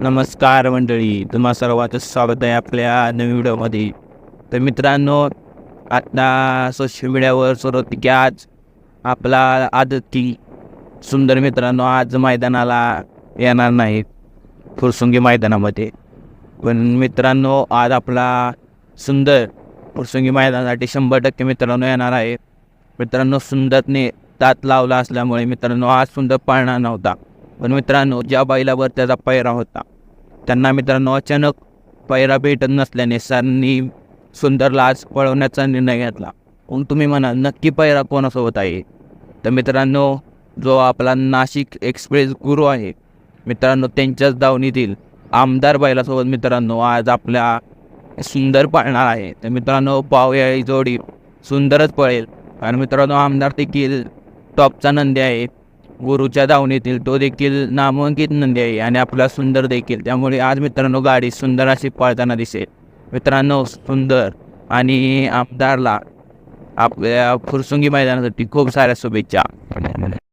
नमस्कार मंडळी तुम्हा सर्वांचं स्वागत आहे आपल्या नवीन व्हिडिओमध्ये. तर मित्रांनो आता सोशल मीडियावर सुरू की आज आपला आदती सुंदर मित्रांनो आज मैदानाला येणार नाही. फुरसुंगी मैदानामध्ये. पण मित्रांनो आज आपला सुंदर फुरसुंगी मैदानासाठी शंभर टक्के मित्रांनो येणार आहे. मित्रांनो सुंदरने दात लावला असल्यामुळे मित्रांनो आज सुंदर पाळणार नव्हता. पण मित्रांनो ज्या बैलावर त्याचा पैरा होता त्यांना मित्रांनो अचानक पैरा भेटत नसल्याने सरांनी सुंदरला आज पळवण्याचा निर्णय घेतला. मग तुम्ही म्हणा नक्की पैरा कोणासोबत आहे? तर मित्रांनो जो आपला नाशिक एक्सप्रेस गुरु आहे मित्रांनो त्यांच्याच दावणीतील आमदार बैलासोबत मित्रांनो आज आपल्या सुंदर पाळणार आहे. तर मित्रांनो पाहूया ही जोडी सुंदरच पळेल. कारण मित्रांनो आमदार देखील टॉपचा नंदी आहे. गुरुच्या धावणीतील तो देखील नामांकित नंदी आहे आणि आपला सुंदर देखील. त्यामुळे आज मित्रांनो गाडी सुंदर अशी पळताना दिसेल. मित्रांनो सुंदर आणि आमदारला आपल्या फुरसुंगी मैदानासाठी खूप साऱ्या शुभेच्छा.